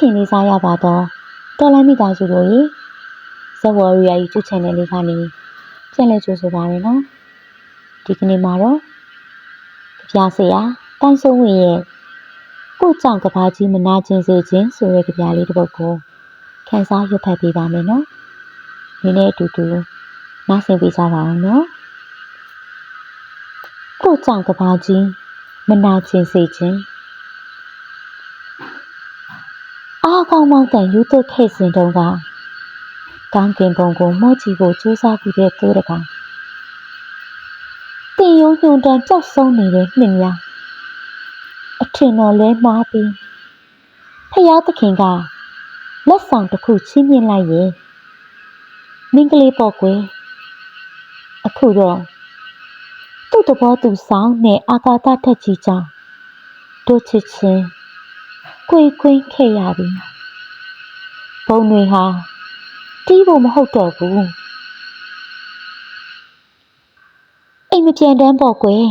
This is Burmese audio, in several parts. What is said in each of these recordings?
ခင်လေးစားရပါတော့တော်လိုင်းမိသားစုတို့ရေဇဝရီယာ YouTube channel လေးကနေပြန်လည်ကြိုဆိုပါရနော်ဒီကနေ့မှာတော့ကြပြဆရာတန်းဆုံးဝင်ရဲ့ကိုကြောင့်ကဘာကြီးမနာကျင်စေခြင်းဆိုတဲ့ကြပြလေးတစ်ပုဒ်ကိုခန်းစားရွတ်ဖတ်ပေးပါမယ်နော်ဒီနေ့အတူတူနားဆင်ပေးကြပါအောင်နော်ကိုကြောင့်ကဘာကြီးမနာကျင်စေခြင်း အား ကောင်းမောင်းတန်ယူသွခဲ့စဉ်တုန်းကကောင်းကင်ဘုံကိုမော့ချီကိုစူးစမ်းပြီးတဲ့သိုးတကောင်တင်ယုံညွန်တန်ကြောက်ဆုံးနေတဲ့နှင်းများအထင်တော်လဲမှားပြီးဖယားသခင်ကလက်ဆောင်တစ်ခုချီးမြှင့်လိုက်ရဲ့မင်းကလေးပေါ့ကွယ်အခုတော့သူ့တဘောသူဆောင်နဲ့အာကာသထက်ကြီးကြောင့်တို့ချစ်ချင်း ကွေကွင်းခဲ့ရပြီဘုံတွေဟာတီးဖို့မဟုတ်တော့ဘူးအိမ်မပြန်တန်းပေါ့ကွယ်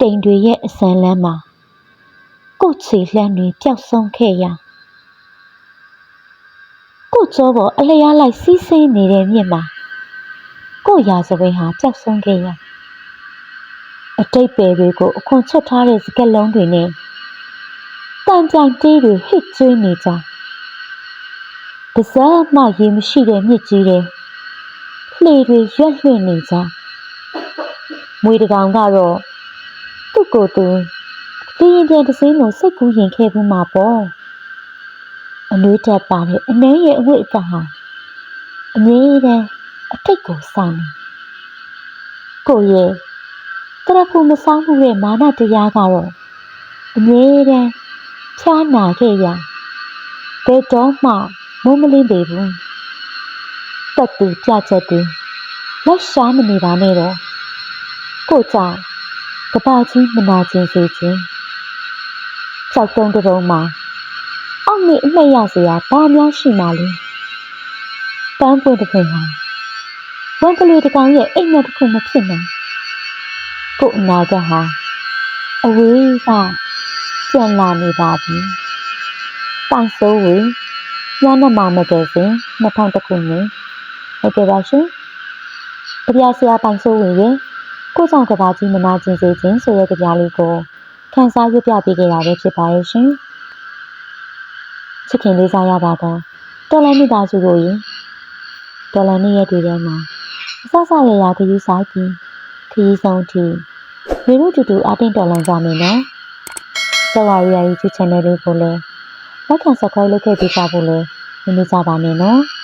တိမ်တွေရဲ့အစမ်းလမ်းမှာကို့ချီလှမ်းတွေပျောက်ဆုံးခဲ့ရကို့ကြောပေါ်အလျားလိုက်စီးဆင်းနေတဲ့မြစ်မှာကို့ရာဇဝင်ဟာပျောက်ဆုံးခဲ့ရအတိတ်ပယ်တွေကိုအခွန်ချွတ်ထားတဲ့စကက်လုံးတွေနဲ့ တန်ကြိုင်တေးတွေဟစ်ကျွေးနေကြ။ပါဇက်မှရေမရှိတဲ့မြစ်ကြီးတွေလှေတွေရွက်လွှင့်နေကြ။မွေတကောင်ကတော့သူ့ကိုယ်သူပြင်းပြန်တစ်စင်းကိုစိတ်ကူးရင်ခဲ့ဘူးမှာပေါ့။အနွေးတက်ပါတဲ့အနှဲရဲ့အဝတ်အကဟာအငြင်းတဲ့အထိတ်ကိုစောင်းနေ။ကိုယ့်ရဲ့တရဖူမဆောင်မှုရဲ့မာနတရားကတော့အငြင်းတဲ့ ဖျားနာခဲ့ရဘယ်တော့မှမုန်းမလင်းပေဘူးတက်သူကြချက်သူလက်ရှားမနေပါနဲ့တော့ကိုကြောင့်ကဘာကြီးမနာကျင်စေခြင်းကြောက်တုံးတုံးမှာအောက်မေ့အမှတ်ရစရာဘာများရှိမှလဲပန်းပွင့်တစ်ခွင်ဟာဝန်ကလေးတစ်ကောင်ရဲ့အိမ်မက်တစ်ခုမဖြစ်နိုင်ကို့အနာဂတ်ဟာအဝေးက ပြန်လာနေပါပြီ။ပိုင်စိုးဝေညနေမှမကယ်စဉ်2000ခုနှစ်ဟုတ်ကဲ့ပါရှင်။ကြပြဆရာပိုင်စိုးဝေရဲ့ကိုကြောင့်ကဘာကြီးမနာကျင်စေခြင်းဆိုတဲ့ကြပြလေးကိုခန်းစားရွတ်ပြပေးခဲ့တာပဲဖြစ်ပါရဲ့ရှင်။ချစ်ခင်လေးစားရပါတော့တော်လန်မိသားစုတို့ရင်တော်လန်နေ့ရက်တွေထဲမှာအဆဆရရခရီးဆိုင်ပြီးခရီးဆုံးထိမိတို့တူတူအတင်းတော်လန်ကြမယ်နော်။ ဆဝရီယာ YouTube channel လေးကိုလည်း like and subscribe လုပ်ခဲ့ပေးကြဖို့လည်းမမေ့ကြပါနဲ့နော်။